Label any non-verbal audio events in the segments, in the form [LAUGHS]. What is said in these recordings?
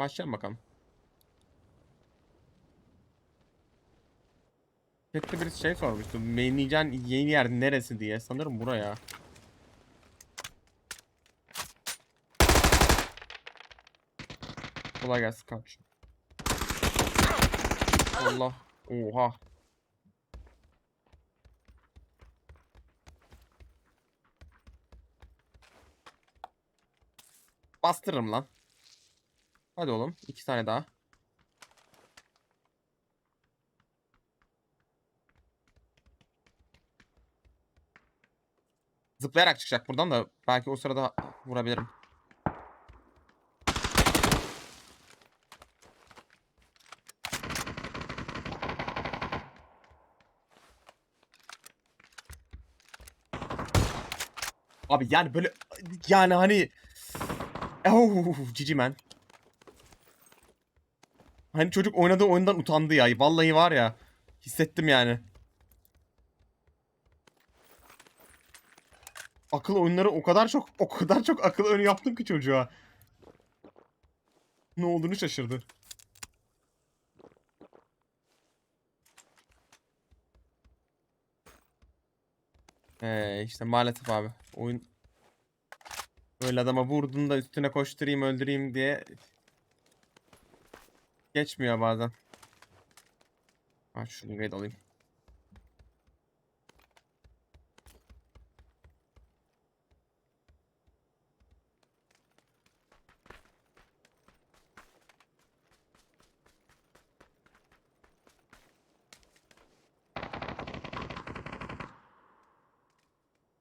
Başlayalım bakalım. Chat'te birisi şey sormuştu. Mainleyeceğin yeni yer neresi diye. Sanırım buraya. Kolay gelsin kardeşim. Allah. Oha. Bastırırım lan. Hadi oğlum. iki tane daha. Zıplayarak çıkacak buradan da belki o sırada vurabilirim. Abi yani böyle yani hani Oh, cici man. Hani çocuk oynadığı oyundan utandı ya. Vallahi var ya. Hissettim yani. Akıl oyunları o kadar çok o kadar çok akıl oyunu yaptım ki çocuğa. Ne olduğunu şaşırdı. Ee, işte maalesef abi. Oyun Böyle adama vurdun da üstüne koşturayım öldüreyim diye geçmiyor bazen. Ha şunu raid alayım.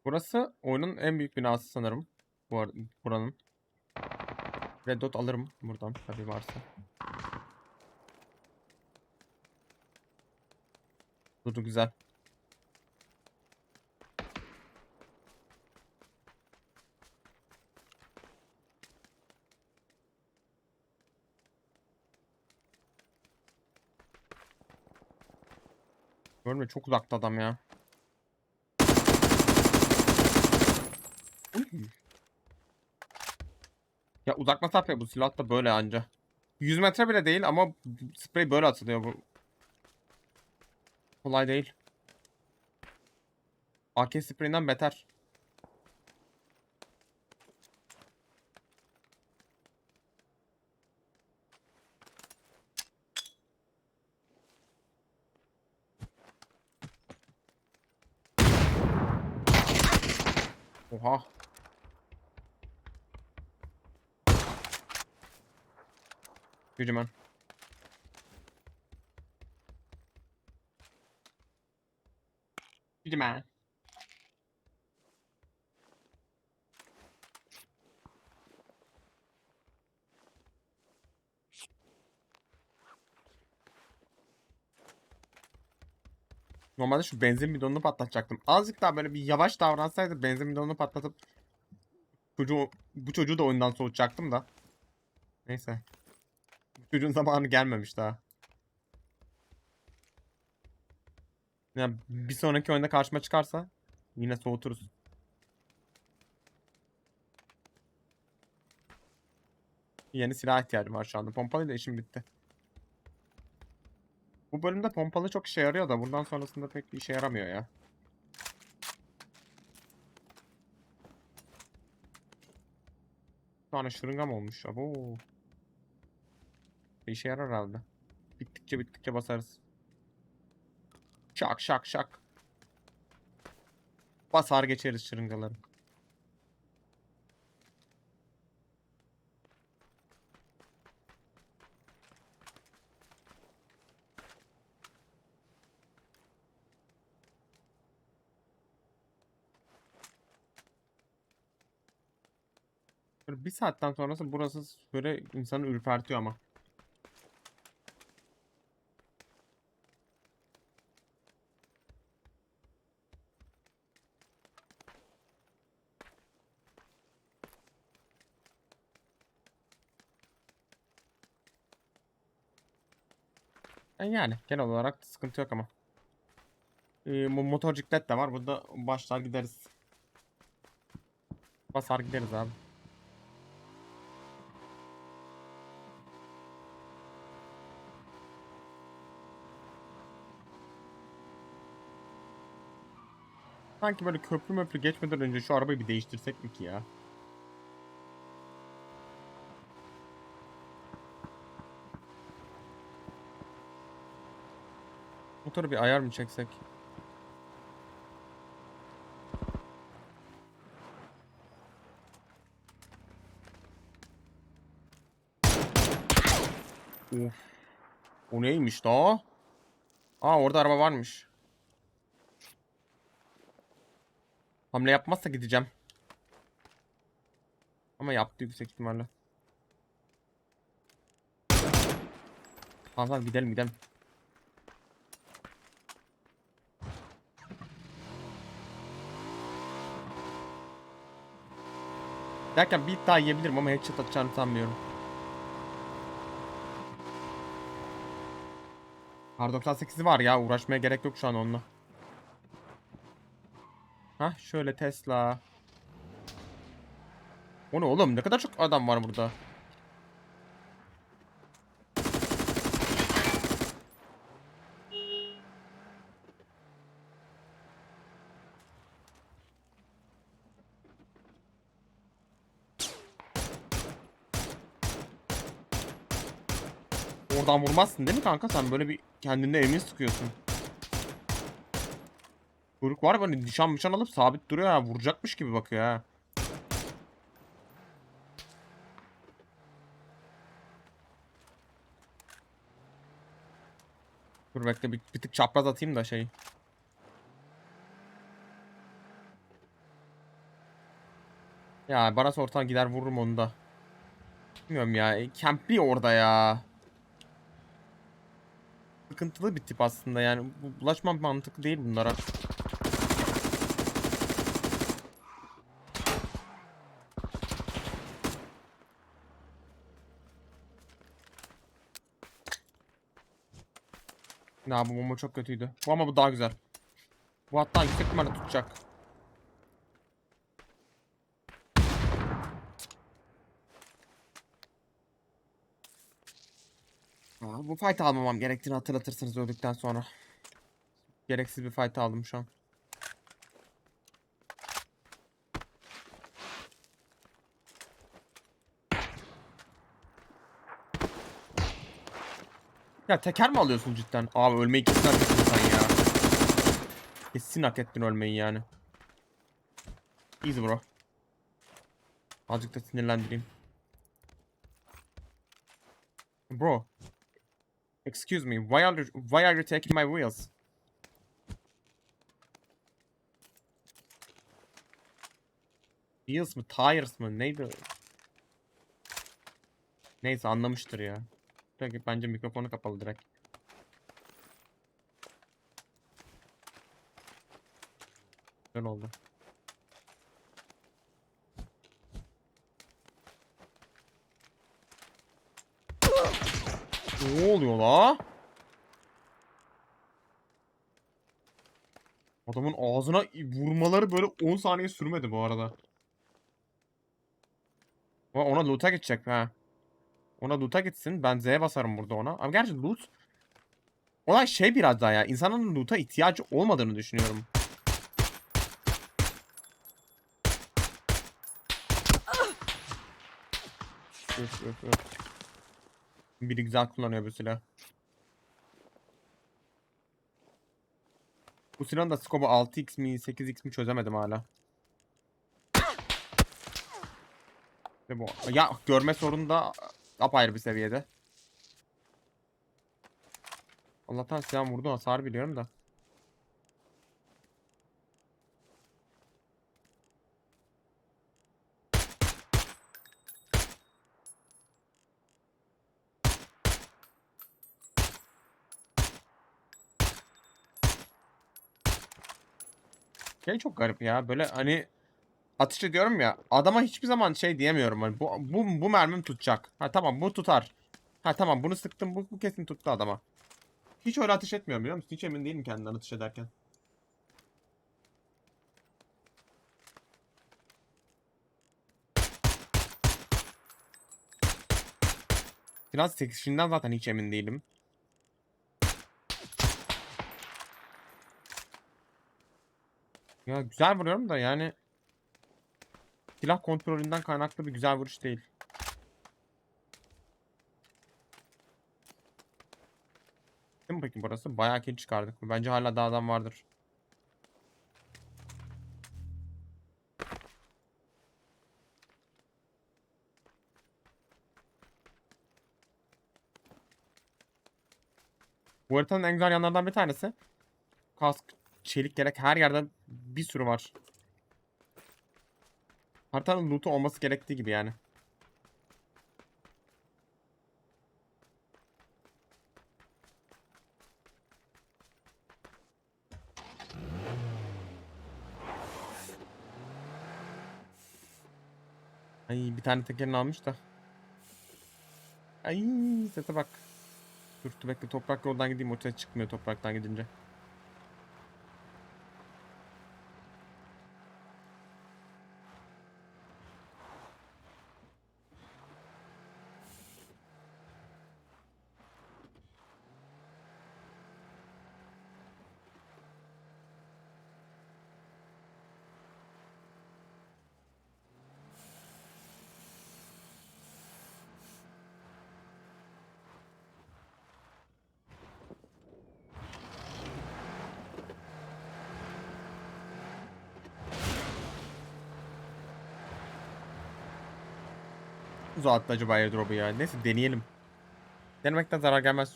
Burası oyunun en büyük binası sanırım. Bu buranın. Red dot alırım buradan tabii varsa. Durdu güzel. Görmüyor çok uzakta adam ya. Ya uzak mesafe bu silah da böyle anca. 100 metre bile değil ama sprey böyle atılıyor bu. Kolay değil. AK spreyinden beter. Oha. Gücümen. Normalde şu benzin bidonunu patlatacaktım. Azıcık daha böyle bir yavaş davransaydı benzin bidonunu patlatıp çocuğu, bu çocuğu da oyundan soğutacaktım da. Neyse. Bu çocuğun zamanı gelmemiş daha. Ya bir sonraki oyunda karşıma çıkarsa yine soğuturuz. Yeni silah ihtiyacım var şu anda. Pompalıyla işim bitti. Bu bölümde pompalı çok işe yarıyor da bundan sonrasında pek bir işe yaramıyor ya. Bir tane şırıngam olmuş. Abo. Bir işe yarar herhalde. Bittikçe bittikçe basarız. Şak şak şak. Basar geçeriz şırıngaları. Böyle bir saatten sonrası burası böyle insanı ürpertiyor ama. E Yani genel olarak sıkıntı yok ama. Ee, motorciklet de var. Burada başlar gideriz. Basar gideriz abi. Sanki böyle köprü möprü geçmeden önce şu arabayı bir değiştirsek mi ki ya? Motoru bir ayar mı çeksek? Of. O neymiş da? Aa orada araba varmış. Hamle yapmazsa gideceğim. Ama yaptı yüksek ihtimalle. Tamam gidelim gidelim. Derken bir daha yiyebilirim ama headshot atacağını sanmıyorum. R 98'i var ya uğraşmaya gerek yok şu an onunla. Hah şöyle Tesla. O ne oğlum ne kadar çok adam var burada. Oradan vurmazsın değil mi kanka? Sen böyle bir kendinde emin sıkıyorsun. Kuyruk var böyle nişan nişan alıp sabit duruyor ya. Vuracakmış gibi bakıyor ha. Dur bekle bir, bir tık çapraz atayım da şey. Ya bana sorsan gider vururum onu da. Bilmiyorum ya. Campli orada ya. Sıkıntılı bir tip aslında yani. Bu bulaşma mantıklı değil bunlara. Ya bu bomba çok kötüydü. Bu ama bu daha güzel. Bu hatta yüksek ihtimalle tutacak. Aa, bu fight almamam gerektiğini hatırlatırsınız öldükten sonra. Gereksiz bir fight aldım şu an. Ya teker mi alıyorsun cidden? Abi ölmeyi kesin hak ettin sen ya. Kesin hak ettin ölmeyi yani. Easy bro. Azıcık da sinirlendireyim. Bro. Excuse me, why are you, why are you taking my wheels? Wheels mı, tires mı, neydi? Neyse anlamıştır ya. Peki bence mikrofonu kapalı direkt. Güzel oldu. Ne oluyor la? Adamın ağzına vurmaları böyle 10 saniye sürmedi bu arada. Ona loot'a gidecek ha. Ona loot'a gitsin. Ben Z'ye basarım burada ona. Ama gerçi loot... Olay şey biraz daha ya. İnsanın loot'a ihtiyacı olmadığını düşünüyorum. Öf, öf, öf. Biri güzel kullanıyor bu silah. Bu silahın da scope'u 6x mi 8x mi çözemedim hala. Ve bu ya görme sorunu da apayrı bir seviyede. Allah'tan silah vurdu hasar biliyorum da. Şey çok garip ya böyle hani atış ediyorum ya adama hiçbir zaman şey diyemiyorum hani bu bu, bu mermim tutacak. Ha tamam bu tutar. Ha tamam bunu sıktım bu, bu kesin tuttu adama. Hiç öyle ateş etmiyorum biliyor musun? Hiç emin değilim kendimden atış ederken. Biraz sekişinden zaten hiç emin değilim. Ya güzel vuruyorum da yani silah kontrolünden kaynaklı bir güzel vuruş değil. Değil mi burası? Bayağı kill çıkardık. Bence hala daha adam vardır. Bu haritanın en güzel yanlarından bir tanesi. Kask, çelik gerek her yerden bir sürü var. Haritanın loot'u olması gerektiği gibi yani. Ay bir tane tekerini almış da. Ay sese bak. Dur bekle toprak yoldan gideyim o ses çıkmıyor topraktan gidince. Uzattı acaba airdrop'u ya? Neyse deneyelim. Denemekten zarar gelmez.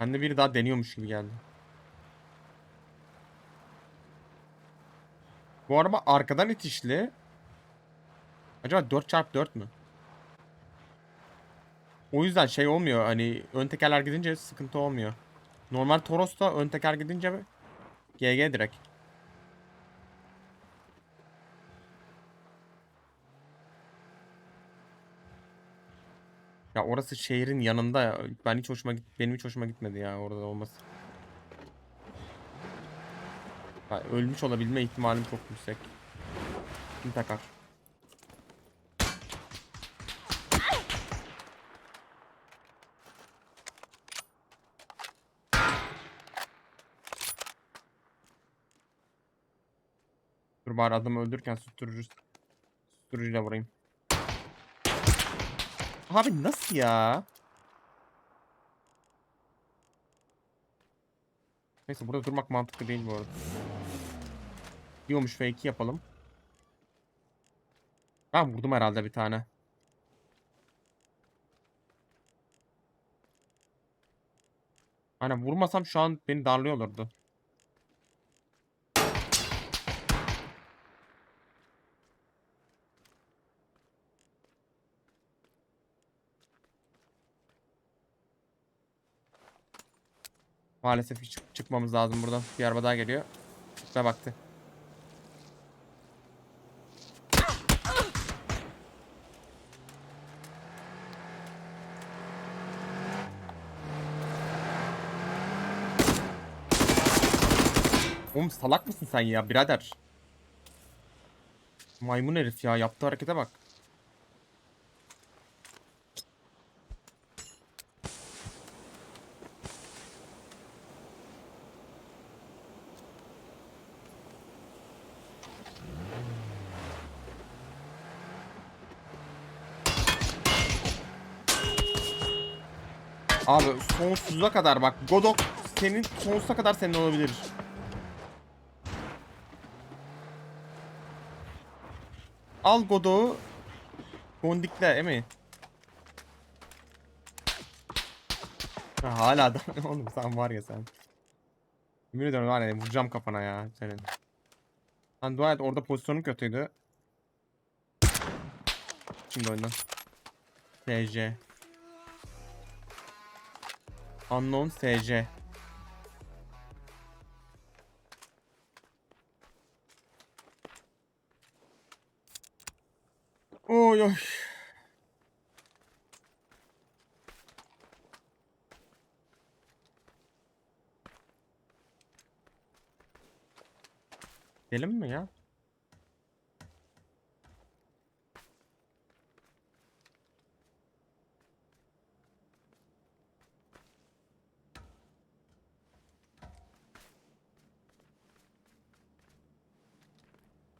Ben de biri daha deniyormuş gibi geldi. Bu araba arkadan itişli. Acaba 4x4 mü? O yüzden şey olmuyor hani ön tekerler gidince sıkıntı olmuyor. Normal Toros'ta ön teker gidince GG direkt. Ya orası şehrin yanında ya. Ben hiç hoşuma git benim hiç hoşuma gitmedi ya orada olması. Ya ölmüş olabilme ihtimalim çok yüksek. Kim takar? Dur bari adamı öldürürken susturucu susturucuyla vurayım. Abi nasıl ya? Neyse burada durmak mantıklı değil bu arada. Diyormuş fake yapalım. Ben vurdum herhalde bir tane. Aynen vurmasam şu an beni darlıyor Maalesef çık çıkmamız lazım buradan. Bir araba daha geliyor. Üstüne baktı. Oğlum salak mısın sen ya birader? Maymun herif ya yaptığı harekete bak. Abi sonsuza kadar bak Godok senin sonsuza kadar senin olabilir. Al Godok'u Gondikle değil mi? Ha, hala da [LAUGHS] oğlum sen var ya sen. Yemin ediyorum var ya vuracağım kafana ya senin. Lan dua et orada pozisyonun kötüydü. Şimdi oyundan. TC. Unknown SC. Oy oy. Gidelim mi ya?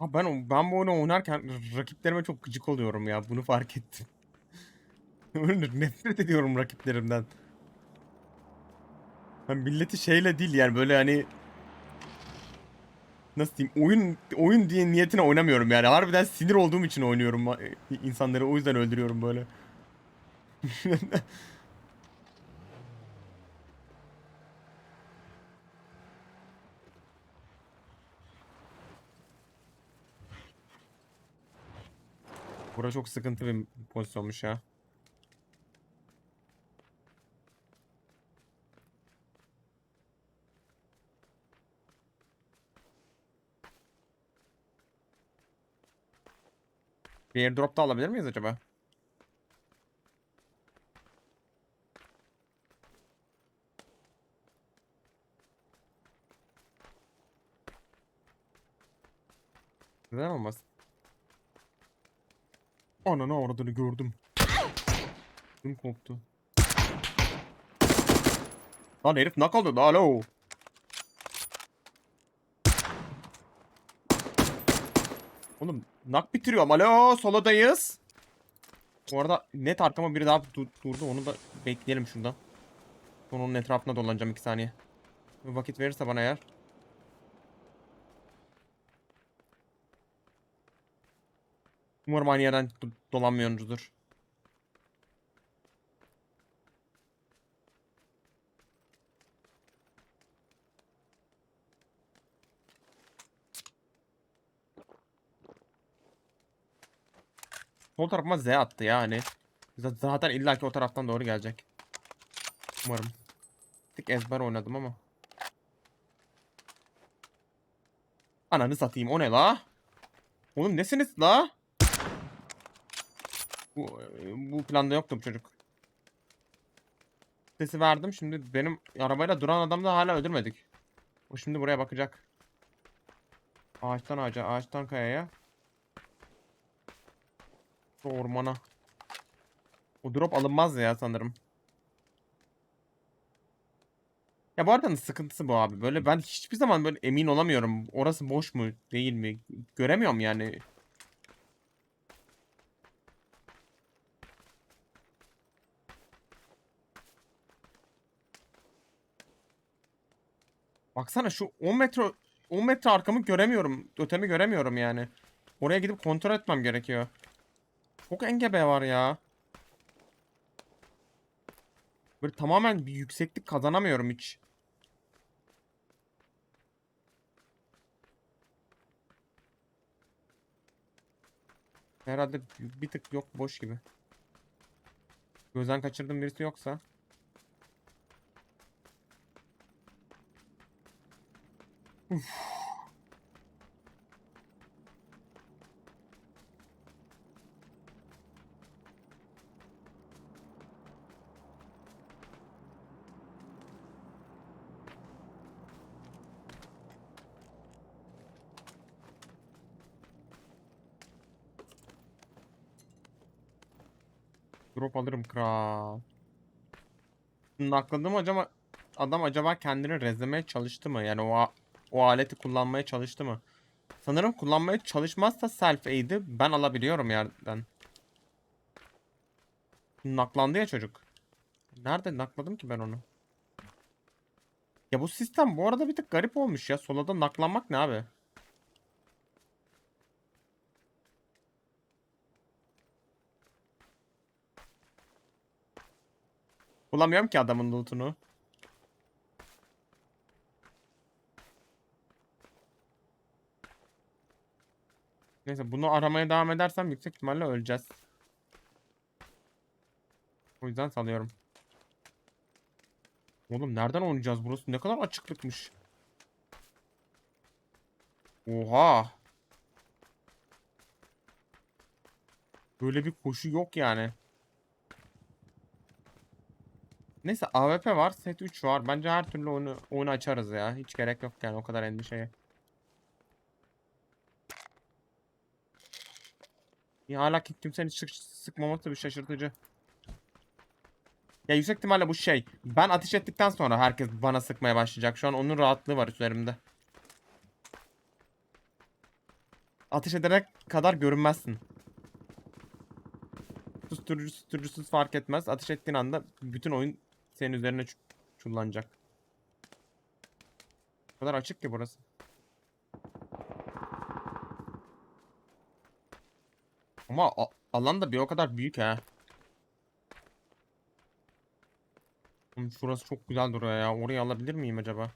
Ben ben bu oyunu oynarken rakiplerime çok gıcık oluyorum ya. Bunu fark ettim. [LAUGHS] Nefret ediyorum rakiplerimden. Ben milleti şeyle değil yani böyle hani nasıl diyeyim oyun oyun diye niyetine oynamıyorum yani. Harbiden sinir olduğum için oynuyorum e, insanları o yüzden öldürüyorum böyle. [LAUGHS] Bura çok sıkıntı bir pozisyonmuş ya. Bir airdrop da alabilir miyiz acaba? Neden olmaz? Ananı avradını gördüm. Kim koptu? Lan herif knock oldu. Alo. Oğlum nak bitiriyorum. Alo soladayız. Bu arada net arkama biri daha du- durdu. Onu da bekleyelim şurada. Sonra onun etrafına dolanacağım 2 saniye. Bir vakit verirse bana eğer. Umarım aynı yerden do- dolanmıyoruzdur. Sol tarafıma Z attı ya hani. Zaten illaki o taraftan doğru gelecek. Umarım. Tık ezber oynadım ama. Ananı satayım o ne la? Oğlum nesiniz la? Bu, bu planda yoktu bu çocuk. Sesi verdim şimdi benim arabayla duran adamı da hala öldürmedik. O şimdi buraya bakacak. Ağaçtan ağaca, ağaçtan kayaya. Şu ormana. O drop alınmaz ya sanırım. Ya bu arabanın sıkıntısı bu abi. Böyle ben hiçbir zaman böyle emin olamıyorum. Orası boş mu değil mi? Göremiyorum yani. Baksana şu 10 metre 10 metre arkamı göremiyorum. Ötemi göremiyorum yani. Oraya gidip kontrol etmem gerekiyor. Çok engebe var ya. Böyle tamamen bir yükseklik kazanamıyorum hiç. Herhalde bir tık yok boş gibi. Gözden kaçırdığım birisi yoksa. Drop alırım kral. Şimdi acaba adam acaba kendini rezlemeye çalıştı mı? Yani o o aleti kullanmaya çalıştı mı? Sanırım kullanmaya çalışmazsa self aid'i ben alabiliyorum yerden. Naklandı ya çocuk. Nerede nakladım ki ben onu? Ya bu sistem bu arada bir tık garip olmuş ya. Solada naklanmak ne abi? Bulamıyorum ki adamın lootunu. Neyse bunu aramaya devam edersem yüksek ihtimalle öleceğiz. O yüzden salıyorum. Oğlum nereden oynayacağız burası? Ne kadar açıklıkmış. Oha. Böyle bir koşu yok yani. Neyse AWP var, set 3 var. Bence her türlü oyunu, oyunu açarız ya. Hiç gerek yok yani o kadar endişeye. Ya hala ki kimsenin sık sıkmaması bir şaşırtıcı. Ya yüksek ihtimalle bu şey. Ben ateş ettikten sonra herkes bana sıkmaya başlayacak. Şu an onun rahatlığı var üzerimde. ateş ederek kadar görünmezsin. Susturucu susturucusuz fark etmez. Ateş ettiğin anda bütün oyun senin üzerine çullanacak. O kadar açık ki burası. Ama alan da bir o kadar büyük ha. Oğlum Şurası çok güzel duruyor ya. Orayı alabilir miyim acaba?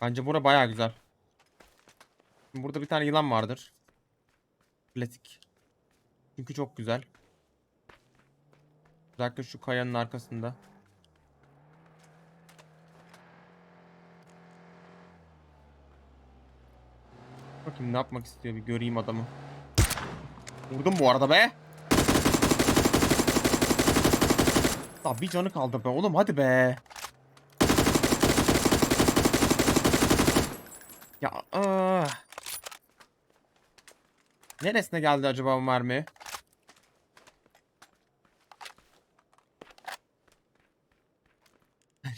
Bence bura baya güzel. Burada bir tane yılan vardır. Klasik. Çünkü çok güzel. Özellikle şu kayanın arkasında. Bakayım ne yapmak istiyor bir göreyim adamı. Vurdum bu arada be. Daha bir canı kaldı be oğlum hadi be. Ya aa. Neresine geldi acaba bu mermi?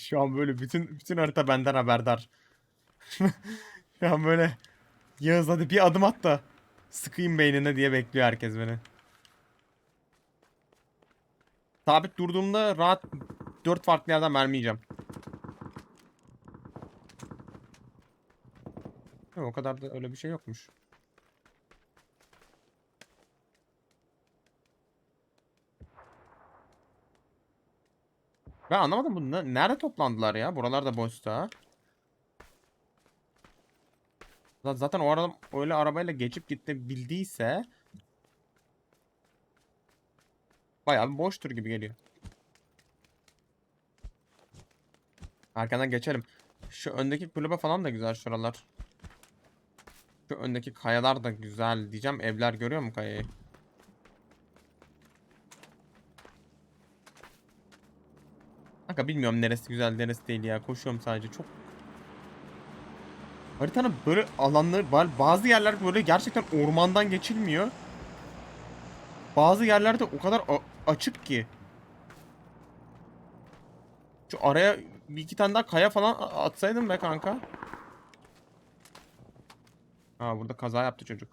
Şu an böyle bütün bütün harita benden haberdar. [LAUGHS] Şu böyle Yağız hadi bir adım at da sıkayım beynine diye bekliyor herkes beni. Sabit durduğumda rahat 4 farklı yerden. Yok, o kadar da öyle bir şey yokmuş. Ben anlamadım bunu. ne- Nerede toplandılar ya? Buralarda boşta. Zaten o adam öyle arabayla geçip gitti bildiyse bayağı bir boştur gibi geliyor. Arkadan geçelim. Şu öndeki kulübe falan da güzel şuralar. Şu öndeki kayalar da güzel diyeceğim. Evler görüyor mu kayayı? Kanka bilmiyorum neresi güzel neresi değil ya. Koşuyorum sadece. Çok Haritanın böyle alanları var. Bazı yerler böyle gerçekten ormandan geçilmiyor. Bazı yerlerde o kadar açık ki. Şu araya bir iki tane daha kaya falan atsaydım be kanka. Ha burada kaza yaptı çocuk.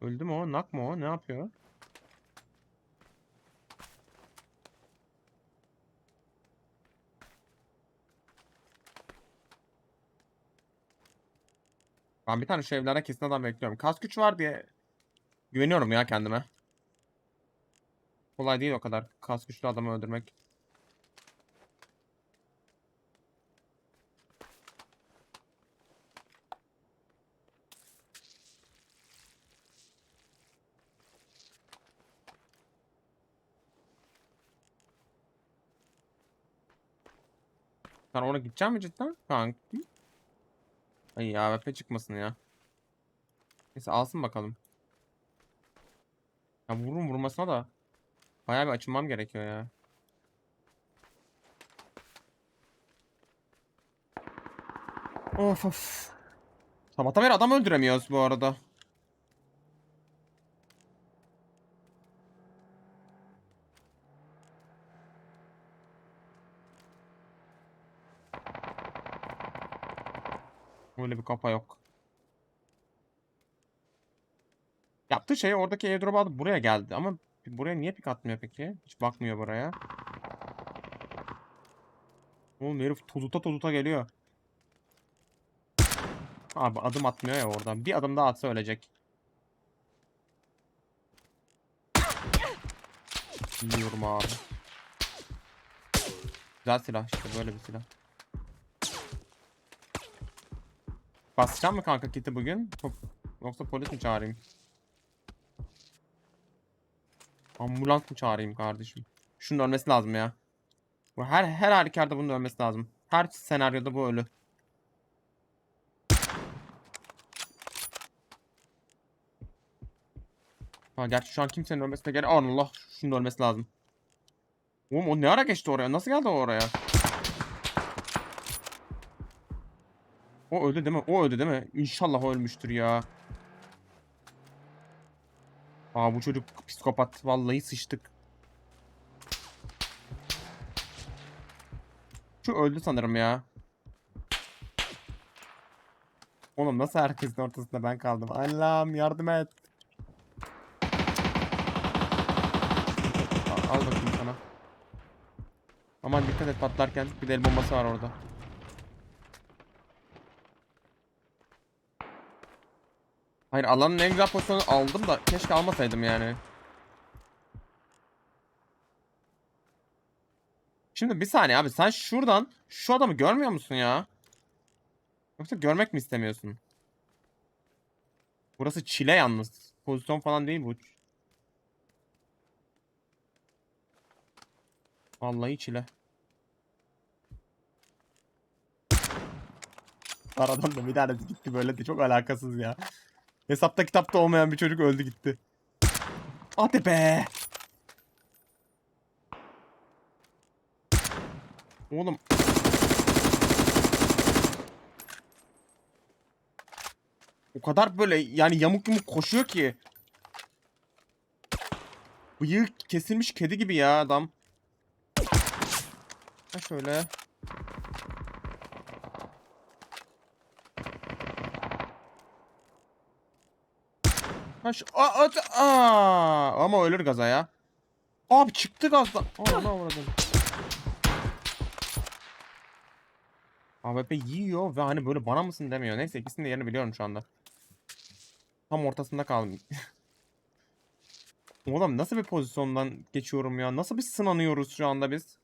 Öldü mü o? Nak mı o? Ne yapıyor? Ben bir tane şu evlere kesin adam bekliyorum. Kas güç var diye güveniyorum ya kendime. Kolay değil o kadar kas güçlü adamı öldürmek. Sen oraya gidecek mi cidden? Kanka. Ay AWP çıkmasın ya. Neyse alsın bakalım. Ya vururum vurmasına da. Bayağı bir açılmam gerekiyor ya. Of of. Sabahtan beri adam öldüremiyoruz bu arada. Öyle bir kafa yok. Yaptığı şey oradaki airdrop alıp buraya geldi ama buraya niye pik atmıyor peki? Hiç bakmıyor buraya. Oğlum herif tozuta tozuta geliyor. Abi adım atmıyor ya oradan. Bir adım daha atsa ölecek. Bilmiyorum abi. Güzel silah işte böyle bir silah. Basacağım mı kanka kiti bugün? Çok- Yoksa polis mi çağırayım? Ambulans mı çağırayım kardeşim? Şunun ölmesi lazım ya. Bu her her halükarda bunun ölmesi lazım. Her senaryoda bu ölü. Ha gerçi şu an kimsenin ölmesine gerek... Allah şunun ölmesi lazım. Oğlum o ne ara geçti oraya? Nasıl geldi oraya? O öldü değil mi? O öldü değil mi? İnşallah ölmüştür ya. Aa bu çocuk psikopat. Vallahi sıçtık. Şu öldü sanırım ya. Oğlum nasıl herkesin ortasında ben kaldım? Allah'ım yardım et. Al, al bakayım sana. Aman dikkat et patlarken bir de el bombası var orada. Hayır alanın en güzel pozisyonu aldım da keşke almasaydım yani. Şimdi bir saniye abi sen şuradan şu adamı görmüyor musun ya? Yoksa görmek mi istemiyorsun? Burası çile yalnız. Pozisyon falan değil bu. Vallahi çile. Aradan da bir tanesi gitti böyle de çok alakasız ya. Hesapta kitapta olmayan bir çocuk öldü gitti. Hadi be. Oğlum. O kadar böyle yani yamuk yumuk koşuyor ki. Bıyığı kesilmiş kedi gibi ya adam. Ha şöyle. Şu, aa, aa, aa, ama ölür gaza ya. Abi çıktı gazdan. Aa ne uğradım. AWP yiyor ve hani böyle bana mısın demiyor. Neyse ikisinin de yerini biliyorum şu anda. Tam ortasında kaldım. [LAUGHS] Oğlum nasıl bir pozisyondan geçiyorum ya? Nasıl bir sınanıyoruz şu anda biz?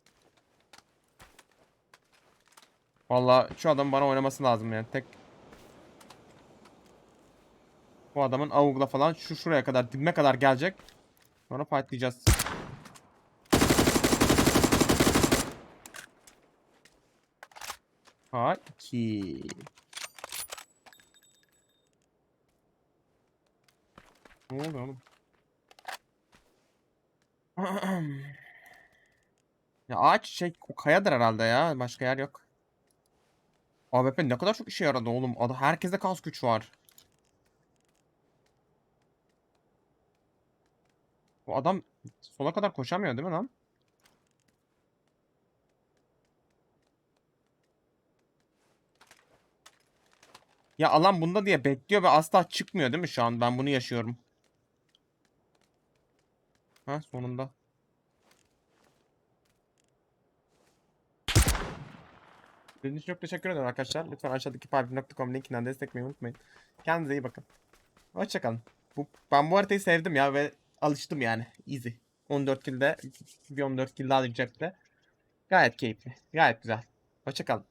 Vallahi şu adam bana oynaması lazım yani. Tek bu adamın avukla falan şu şuraya kadar dibime kadar gelecek. Sonra fightlayacağız. Ha 2. Ne oluyor oğlum? [CLEARS THROAT] ya ağaç şey o kayadır herhalde ya. Başka yer yok. AWP ne kadar çok işe yaradı oğlum. Adı herkese kas güç var. Bu adam sola kadar koşamıyor değil mi lan? Ya alan bunda diye bekliyor ve asla çıkmıyor değil mi şu an? Ben bunu yaşıyorum. Ha sonunda. Dediğiniz çok teşekkür ederim arkadaşlar. Lütfen aşağıdaki parfüm.com linkinden desteklemeyi unutmayın. Kendinize iyi bakın. Hoşçakalın. Bu, ben bu haritayı sevdim ya ve alıştım yani. Easy. 14 kilde bir 14 kill daha cepte. Gayet keyifli. Gayet güzel. Hoşçakalın.